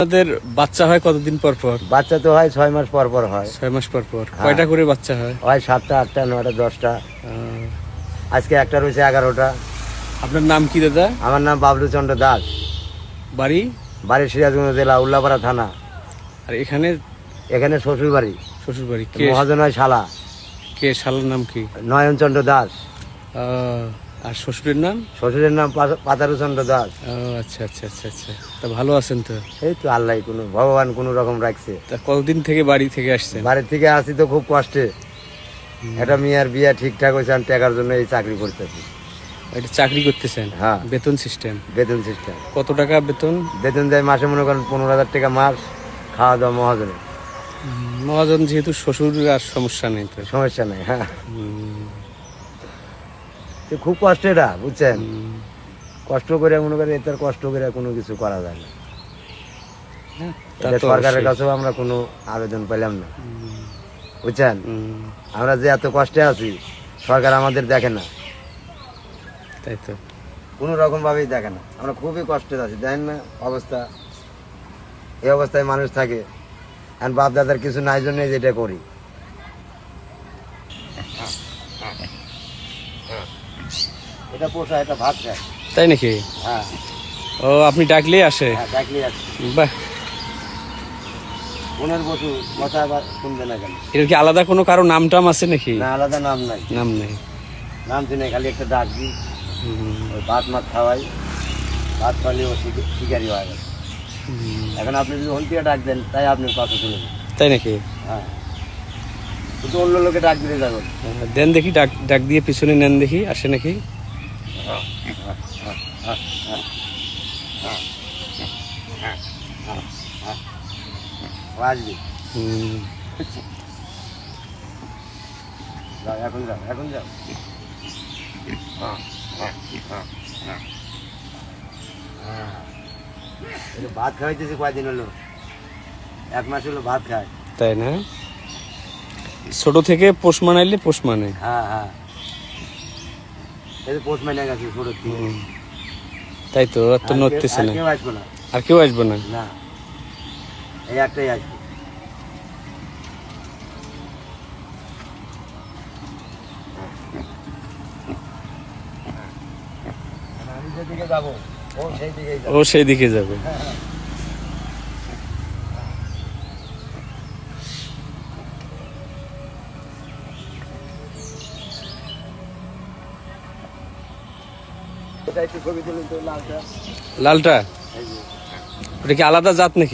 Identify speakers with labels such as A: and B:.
A: আপনাদের বাচ্চা হয় কতদিন পর পর?
B: বাচ্চা তো হয় ছয় মাস পর পর হয়।
A: ছয় মাস পর পর।
B: হ্যাঁ।
A: কয়টা করে বাচ্চা হয়?
B: হয় সাতটা আটটা নয়টা দশটা। আজকে একটা রয়েছে এগারোটা।
A: আপনার নাম কি দাদা?
B: আমার নাম বাবলু চন্দ্র দাস।
A: বাড়ি?
B: বাড়ি সিরাজগঞ্জ জেলা উল্লাপাড়া থানা।
A: আর এখানে?
B: এখানে শ্বশুর বাড়ি
A: শ্বশুর বাড়ি কে?
B: মহাজন হয় শালা।
A: কে? শালার নাম কি?
B: নয়নচন্দ্র দাস।
A: আহ, আর শ্বশুরের নাম?
B: শ্বশুরের নাম পাতারুচন্দ্র দাস।
A: ও আচ্ছা আচ্ছা আচ্ছা আচ্ছা। তা ভালো আছেন তো?
B: এই তো আল্লাহ কোনো ভগবান কোনো রকম রাখছে।
A: তা কতদিন থেকে বাড়ি থেকে আসছেন?
B: বাড়ি থেকে আসি তো খুব কষ্টে। একটা মেয়ের বিয়া ঠিকঠাক হয়েছে আমি টাকার জন্য এই চাকরি করতেছি।
A: এটা চাকরি করতেছেন?
B: হ্যাঁ।
A: বেতন সিস্টেম
B: বেতন সিস্টেম
A: কত টাকা বেতন?
B: বেতন দেয় মাসে মনে করেন পনেরো হাজার টাকা মাস খাওয়া দাওয়া মহাজনে
A: মহাজন যেহেতু শ্বশুর আর সমস্যা নেই তো?
B: সমস্যা নাই হ্যাঁ। খুব কষ্ট এটা বুঝছেন? কষ্ট করে মনে করেন এটার কষ্ট করে কোনো কিছু করা যায় না।
A: হ্যাঁ,
B: সরকারের কাছেও আমরা কোনো আবেদন পেলাম না। বুঝছেন? আমরা যে এত কষ্টে আছি সরকার আমাদের দেখে না।
A: তাই তো।
B: কোনো রকম ভাবেই দেখে না। আমরা খুবই কষ্টে আছি দেখেন না অবস্থা? এই অবস্থায় মানুষ থাকে আর বাপ দাদার কিছু নাই জন্যই যেটা করি। এটা পোষা এটা ভাত খায়
A: তাই নাকি?
B: হ্যাঁ।
A: ও আপনি ডাকলেই আসে?
B: হ্যাঁ ডাকলি আছে
A: বাহ।
B: মনের বসু কথা আবার শুনবে না কেন?
A: এর কি আলাদা কোনো কারও নাম টাম আছে নাকি?
B: না আলাদা নাম নাই।
A: নাম নেই।
B: নাম চিনে খালি একটা ডাক দিই। ওই ভাত মাত খাওয়াই। ভাত খাওয়ালে ও শিক- শিকারি হয়ে
A: হুম।
B: এখন আপনি যদি হলটিয়া ডাক দেন তাই আপনার কথা শুনে
A: তাই নাকি?
B: হ্যাঁ। শুধু অন্য লোকে ডাক দিতে যাবেন
A: দেন দেখি ডাক ডাক দিয়ে পিছনে নেন দেখি আসে নাকি?
B: আসবি
A: হুম,
B: যাও এখন যাও এখন যাও। এই যে ভাত খাওয়াইতেছি কয়দিন হলো? এক মাস হলো ভাত খায়।
A: তাই না? ছোট থেকে পোষ মানাইলে পোষ মানে।
B: হ্যাঁ হ্যাঁ। গেছে ছোট
A: তাই তো আর তো নড়তেছে না।
B: কেউ আসবে না।
A: আর কেউ আসবে না?
B: না। এই একটাই আসবে। আমি যেদিকে যাব ও সেই
A: ও সেই দিকে যাবে।
B: লালটা।
A: ওটা কি আলাদা জাত নাকি?